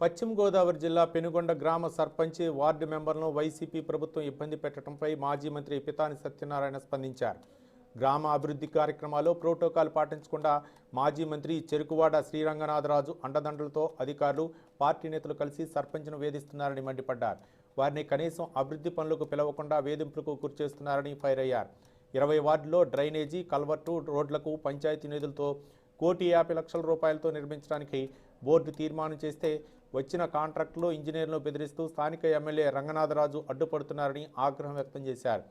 పశ్చిమ గోదావరి జిల్లా పెనుగొండ గ్రామ సర్పంచ్ వార్డు మెంబర్లను వైసీపీ ప్రభుత్వం ఇబ్బంది పెట్టడంపై మాజీ మంత్రి పితాని సత్యనారాయణ స్పందించారు. గ్రామ అభివృద్ధి కార్యక్రమాల్లో ప్రోటోకాల్ పాటించకుండా మాజీ మంత్రి చెరుకువాడ శ్రీరంగనాథరాజు అండదండలతో అధికారులు పార్టీ నేతలు కలిసి సర్పంచ్ను వేధిస్తున్నారని మండిపడ్డారు. వారిని కనీసం అభివృద్ధి పనులకు పిలవకుండా వేధింపులకు గురిచేస్తున్నారని ఫైర్ అయ్యారు. ఇరవై వార్డులో డ్రైనేజీ కల్వర్టు రోడ్లకు పంచాయతీ నిధులతో కోటి యాభై లక్షల రూపాయలతో నిర్మించడానికి బోర్డు తీర్మానం చేస్తే వచ్చిన కాంట్రాక్టులో ఇంజనీర్లను బెదిరిస్తూ స్థానిక ఎమ్మెల్యే రంగనాథరాజు అడ్డుపడుతున్నారని ఆగ్రహం వ్యక్తం చేశారు.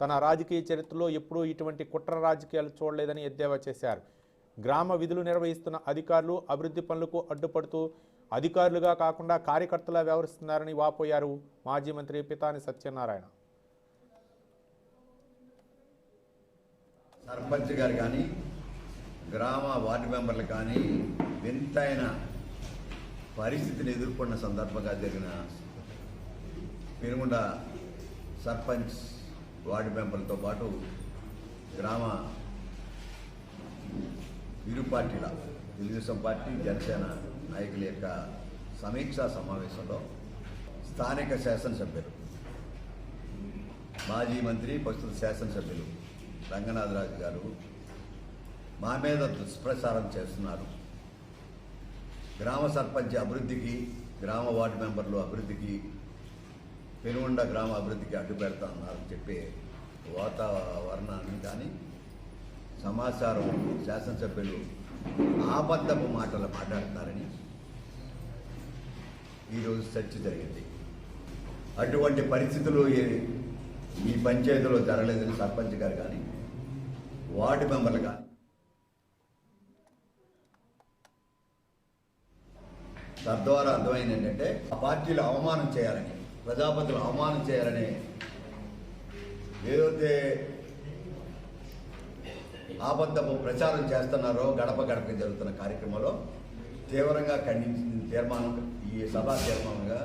తన రాజకీయ చరిత్రలో ఎప్పుడూ ఇటువంటి కుట్ర రాజకీయాలు చూడలేదని ఎద్దేవా చేశారు. గ్రామ విధులు నిర్వహిస్తున్న అధికారులు అభివృద్ధి పనులకు అడ్డుపడుతూ అధికారులుగా కాకుండా కార్యకర్తలా వ్యవహరిస్తున్నారని వాపోయారు మాజీ మంత్రి పితాని సత్యనారాయణ. సర్పంచ్ గారు కానీ గ్రామ వార్డు మెంబర్లు కానీ వింతైన పరిస్థితిని ఎదుర్కొన్న సందర్భంగా జరిగిన పెనుగొండ సర్పంచ్ వార్డు మెంబర్లతో పాటు గ్రామ ఇరు పార్టీల తెలుగుదేశం పార్టీ జనసేన నాయకుల యొక్క సమీక్షా సమావేశంలో స్థానిక శాసనసభ్యులు మాజీ మంత్రి ప్రస్తుత శాసనసభ్యులు రంగనాథరాజు గారు మా మీద దుష్ప్రచారం చేస్తున్నారు. గ్రామ సర్పంచ్ అభివృద్ధికి గ్రామ వార్డు మెంబర్లు అభివృద్ధికి పెనుగొండ గ్రామ అభివృద్ధికి అడ్డు పెడతామన్నారని చెప్పే వాతావరణాన్ని కానీ సమాచారం శాసనసభ్యులు ఆబద్ధపు మాటలు మాట్లాడుతున్నారని ఈరోజు చర్చ జరిగింది. అటువంటి పరిస్థితులు ఈ- ఈ పంచాయతీలో జరగలేదని సర్పంచ్ గారు కానీ వార్డు మెంబర్లు కానీ తద్వారా అర్థమైంది ఏంటంటే ఆ పార్టీలు అవమానం చేయాలని ప్రజాపతులు అవమానం చేయాలని ఏదైతే ఆబద్ధపు ప్రచారం చేస్తున్నారో గడప గడప జరుగుతున్న కార్యక్రమంలో తీవ్రంగా ఖండించిన తీర్మానం ఈ సభా తీర్మానంగా